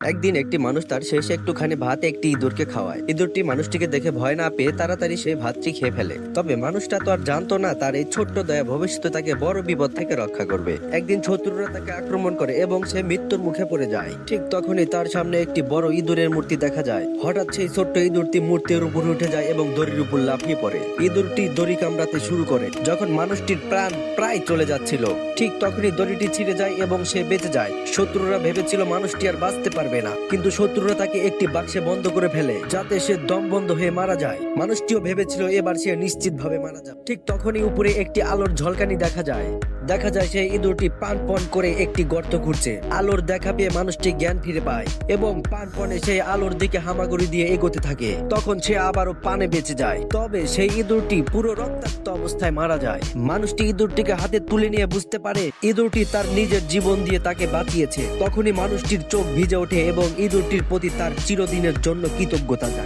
একদিন একটি মানুষ তার শেষে একটুখানি ভাত একটি ইঁদুরকে খাওয়ায়। ইঁদুরটি মানুষটিকে দেখে ভয় না পেয়ে তাড়াতাড়ি সেই ভাতটি খেয়ে ফেলে। তবে মানুষটা তো আর জানতো না তার এই ছোট্ট দয়া ভবিষ্যতে তাকে বড় বিপদ থেকে রক্ষা করবে। একদিন শত্রুরা তাকে আক্রমণ করে এবং সে মৃত্যুর মুখে পড়ে যায়। ঠিক তখনই তার সামনে একটি বড় ইঁদুরের মূর্তি দেখা যায়। হঠাৎ সেই ছোট্ট ইঁদুরটি মূর্তির উপর উঠে যায় এবং দড়ির উপর লাফিয়ে পড়ে। ইঁদুরটি দড়ি কামড়াতে শুরু করে। যখন মানুষটির প্রাণ প্রায় চলে যাচ্ছিল, ঠিক তখনই দড়িটি ছিঁড়ে যায় এবং সে বেঁচে যায়। শত্রুরা ভেবেছিল মানুষটি আর বাঁচতে পারবে না। কিন্তু শত্রুরা তাকে একটি বাক্সে বন্ধ করে ফেলে, যাতে সে দম বন্ধ হয়ে মারা যায়। মানুষটিও ভেবেছিল এবার সে নিশ্চিত ভাবে মারা যাবে। ঠিক তখনই উপরে একটি আলোর ঝলকানি দেখা যায়। দেখা যায় সেই ইঁদুরটি প্রাণপণ করে একটি গর্ত ঘুরছে আলোর দেখা পেয়ে মানুষটি জ্ঞান ফিরে পায় এবং প্রাণপণে সেই আলোর দিকে হামাগুড়ি দিয়ে এগোতে থাকে। তখন সে আবারও পানে বেঁচে যায়। তবে সেই ইঁদুরটি পুরো রক্তাক্ত অবস্থায় মারা যায়। মানুষটি ইঁদুরটিকে হাতে তুলে নিয়ে বুঝতে পারে, ইঁদুরটি তার নিজের জীবন দিয়ে তাকে বাঁচিয়েছে। তখনই মানুষটির চোখ ভিজে ওঠে এবং ইঁদুরটির প্রতি তার চিরদিনের জন্য কৃতজ্ঞতা যায়